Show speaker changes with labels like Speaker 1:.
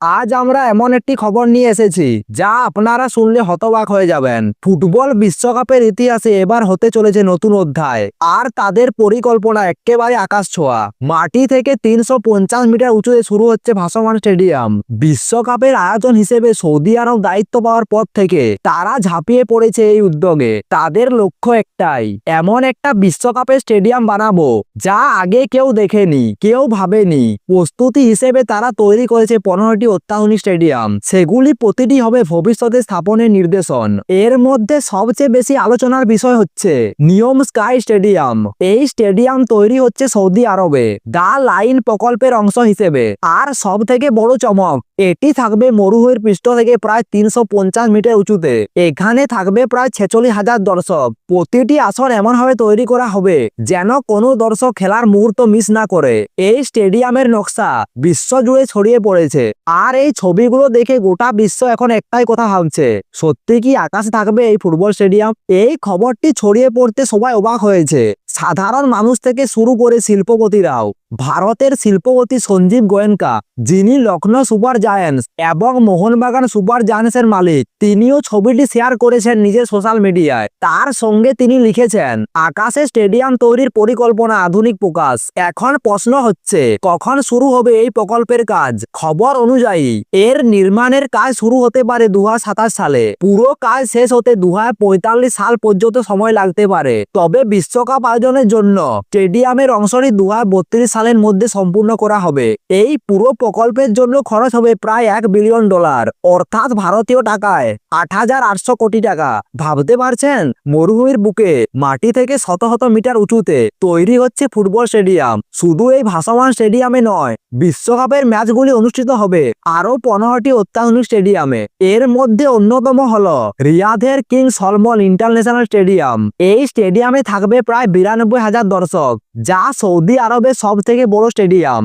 Speaker 1: আজ আমরা এমন একটি খবর নিয়ে এসেছি, যা আপনারা শুনলে হতবাক হয়ে যাবেন। ফুটবল বিশ্বকাপের ইতিহাসে এবার হতে চলেছে নতুন অধ্যায়, আর তাদের পরিকল্পনা একেবারে আকাশ ছোঁয়া। মাটি থেকে তিনশো পঞ্চাশ মিটার উঁচুতে শুরু হচ্ছে ভাসমান স্টেডিয়াম। বিশ্বকাপের আয়োজন হিসেবে সৌদি আরব দায়িত্ব পাওয়ার পর থেকে তারা ঝাঁপিয়ে পড়েছে এই উদ্যোগে। তাদের লক্ষ্য একটাই, এমন একটা বিশ্বকাপের স্টেডিয়াম বানাবো, যা আগে কেউ দেখেনি, কেউ ভাবেনি। প্রস্তুতি হিসেবে তারা তৈরি করেছে পনেরোটি অত্যাধুনিক স্টেডিয়াম। সেগুলি প্রতিটি হবে ভবিষ্যতে স্থাপনের নির্দেশন। এর মধ্যে সবচেয়ে বেশি আলোচনার বিষয় হচ্ছে নিয়ম স্কাই স্টেডিয়াম। এই স্টেডিয়াম তৈরি হচ্ছে সৌদি আরবে, দা লাইন প্রকল্পের অংশ হিসেবে। আর সব থেকে বড় চমক, এটি থাকবে মরুভূমির পৃষ্ঠ থেকে প্রায় তিনশো পঞ্চাশ মিটার উঁচুতে। এখানে থাকবে প্রায় ছেচল্লিশ হাজার দর্শক। প্রতিটি আসন এমনভাবে তৈরি করা হবে যেন কোনো দর্শক খেলার মুহূর্ত মিস না করে। এই স্টেডিয়ামের নকশা বিশ্ব জুড়ে ছড়িয়ে পড়েছে। আর এই ছবিগুলো দেখে গোটা বিশ্ব এখন একটাই কথা ভাবছে। সত্যি কি আকাশে থাকবে এই ফুটবল স্টেডিয়াম? এই খবরটি ছড়িয়ে পড়তে সবাই অবাক হয়েছে। সাধারণ মানুষ থেকে শুরু করে শিল্পপতিরাও। ভারতের শিল্পপতি সঞ্জীব গোয়েঙ্কা যিনি লখনৌ সুপার জায়ান্টস এবং মোহনবাগান সুপার জায়ান্টসের মালিক, তিনিও ছবিটি শেয়ার করেছেন নিজের সোশ্যাল মিডিয়ায়। তার সঙ্গে তিনি লিখেছেন, আকাশে স্টেডিয়াম তৈরির পরিকল্পনা আধুনিক প্রকাশ। এখন প্রশ্ন হচ্ছে, কখন শুরু হবে এই প্রকল্পের কাজ? খবর অনুযায়ী, এর নির্মাণের কাজ শুরু হতে পারে দু হাজার সাতাশ সালে। পুরো কাজ শেষ হতে দু হাজার পঁয়তাল্লিশ সাল পর্যন্ত সময় লাগতে পারে। তবে বিশ্বকাপ আয়োজনের জন্য স্টেডিয়ামের অংশটি দু সালের মধ্যে সম্পূর্ণ করা হবে। এই পুরো প্রকল্পের জন্য খরচ হবে প্রায় এক বিলিয়ন ডলার, অর্থাৎ ভারতীয় টাকায় আট হাজার আটশো কোটি টাকা। ভাবতে পারছেন? মরুভূমির বুকে মাটি থেকে শত শত মিটার উঁচুতে তৈরি হচ্ছে ফুটবল স্টেডিয়াম। শুধু এই ভাসমান স্টেডিয়ামে নয়, বিশ্বকাপের ম্যাচগুলি অনুষ্ঠিত হবে আরও পনেরোটি অত্যাধুনিক স্টেডিয়ামে। এর মধ্যে অন্যতম হলো রিয়াধের কিং সলমন ইন্টারন্যাশনাল স্টেডিয়াম। এই স্টেডিয়ামে থাকবে প্রায় বিরানব্বই হাজার দর্শক, যা সৌদি আরবের সব থেকে বড় স্টেডিয়াম।